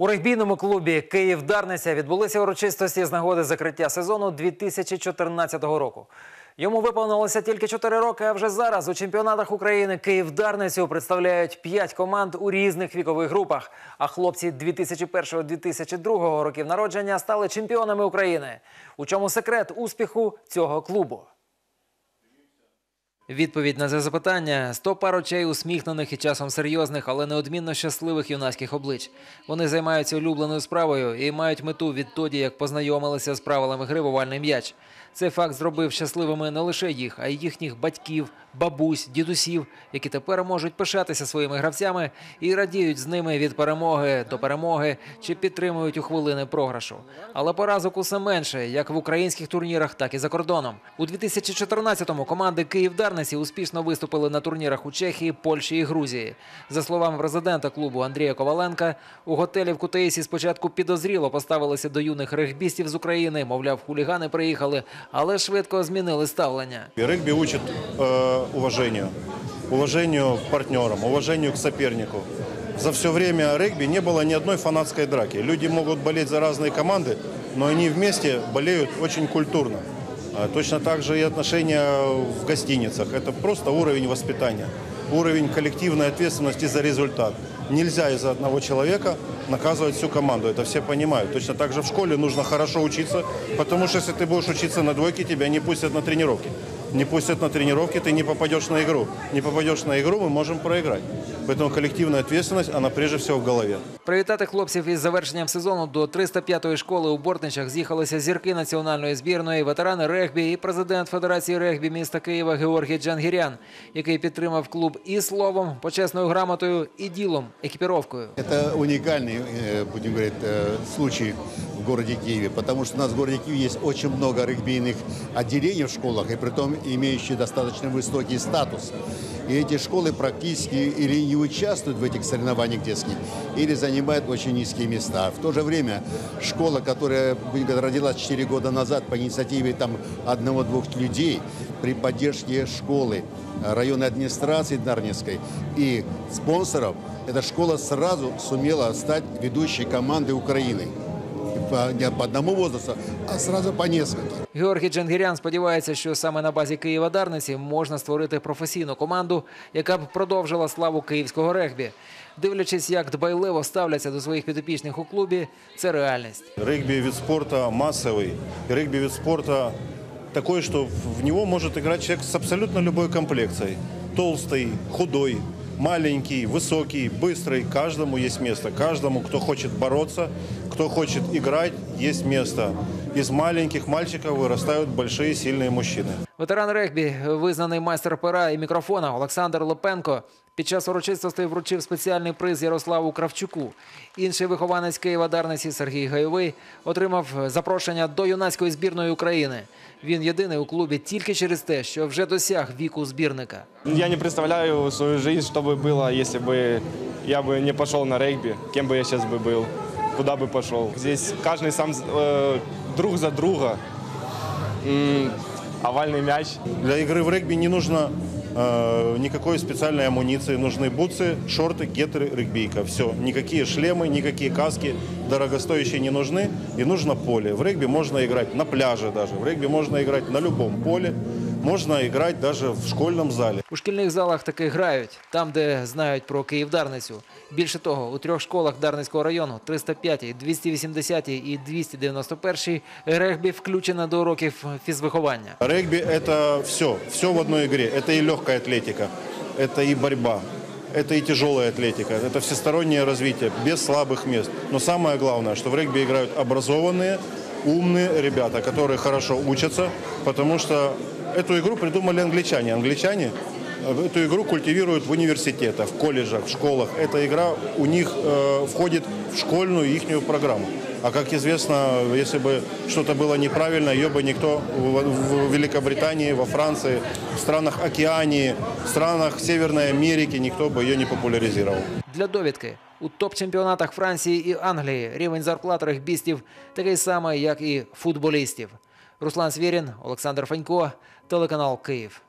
У регбійному клубі Київ Дарниця відбулися урочистості з нагоди закриття сезону 2014 року. Йому виповнилося тільки 4 роки, а вже зараз у чемпіонатах України Київ Дарницю представляють 5 команд у різних вікових групах. А хлопці 2001-2002 років народження стали чемпіонами України. У чому секрет успіху цього клубу? Відповідь на це запитання 100 пар очей усміхнених і часом серйозних, але неодмінно щасливих юнацьких облич. Вони займаються улюбленою справою і мають мету відтоді, як познайомилися з правилами гри в м'яч. Цей факт зробив щасливими не лише їх, а й їхніх батьків, бабусь, дідусів, які тепер можуть пишатися своїми гравцями і радіють з ними від перемоги до перемоги чи підтримують у хвилини програшу. Але поразок усе менше, як в українських турнірах, так і за кордоном. У 2014-му команди Київ Дарниці успішно виступили на турнірах у Чехії, Польщі і Грузії. За словами президента клубу Андрія Коваленка, у готелі в Кутаїсі спочатку підозріло поставилися до юних регбістів з України. Мовляв, хулігани приїхали, але швидко змінили ставлення. И регби учит э, уважению, уважению к партнерам, уважению к сопернику. За все время регби не было ни одной фанатской драки. Люди могут болеть за разные команды, но они вместе болеют очень культурно. А Точно так же и отношения в гостиницах. Это просто уровень воспитания, уровень коллективной ответственности за результат. Нельзя из-за одного человека наказывать всю команду. Это все понимают. Точно так же в школе нужно хорошо учиться, потому что если ты будешь учиться на двойке, тебя не пустят на тренировки. Не пустят на тренировки, ты не попадешь на игру. Не попадешь на игру, мы можем проиграть. Поэтому коллективная ответственность, она прежде всего в голове. Привітати хлопців із завершенням сезону до 305-ї школи у Бортничах з'їхалися зірки національної збірної, ветерани регбі і президент Федерації регбі міста Києва Георгій Джангірян, який підтримав клуб і словом, почесною грамотою, і ділом, екіпіровкою. Это уникальный, э, будем говорить, э, случай в городе Киеве, потому что у нас в городе Киеве есть очень много регбийных отделений в школах, и при том имеющие достаточно высокий статус. И эти школы практически или не участвуют в этих соревнованиях детских, или занимают очень низкие места. В то же время школа, которая родилась 4 года назад по инициативе там одного-двух людей, при поддержке школы, районной администрации Дарницкой и спонсоров, эта школа сразу сумела стать ведущей командой Украины. По- Не по одному возрасту, а сразу по нескольким. Георгій Джангірян сподівається, що саме на базі Києва Дарниці можна створити професійну команду, яка б продовжила славу київського регбі. Дивлячись, як дбайливо ставляться до своїх підопічних у клубі, це реальність. Регби вид спорта массовый. И регби вид спорта такой, что в него может играть человек с абсолютно любой комплекцией. Толстый, худой, маленький, высокий, быстрый. Каждому есть место. Каждому, кто хочет бороться, кто хочет играть, есть место. Из маленьких мальчиков вырастают большие сильные мужчины. Ветеран регбі, визнаний майстер пера і мікрофона Олександр Лопенко під час урочистостей вручив спеціальний приз Ярославу Кравчуку. Інший вихованець Києва Дарниці Сергій Гайовий отримав запрошення до юнацької збірної України. Він єдиний у клубі тільки через те, що вже досяг віку збірника. Я не представляю свою жизнь, что бы было, если бы я бы не пошел на регби, кем бы я сейчас бы был, куда бы пошел. Здесь каждый сам э, друг за друга. Овальный мяч. Для игры в регби не нужно э, никакой специальной амуниции. Нужны бутсы, шорты, гетры, регбийка. Все. Никакие шлемы, никакие каски дорогостоящие не нужны. И нужно поле. В регби можно играть на пляже даже. В регби можно играть на любом поле. Можно играть даже в школьном зале. У шкільних залах таки грають, там, де знають про Київ Дарницю. Більше того, у трьох школах Дарницького району 305, 280 і 291 регбі включено до уроків фізвиховання. Регби – это все. Все в одной игре. Это и легкая атлетика, это и борьба, это и тяжелая атлетика, это всестороннее развитие, без слабых мест. Но самое главное, что в регби играют образованные, умные ребята, которые хорошо учатся, потому что эту игру придумали англичане. Англичане э, эту игру культивируют в университетах, в колледжах, в школах. Эта игра у них э, входит в школьную ихнюю программу. А как известно, если бы что-то было неправильно, ее бы никто в в Великобритании, во Франции, в странах Океании, в странах Северной Америки никто бы ее не популяризировал. Для довідки у топ-чемпіонатах Франції і Англії рівень зарплат регбістів такий самий, як і футболістів. Руслан Свірін, Олександр Фанько, телеканал Київ.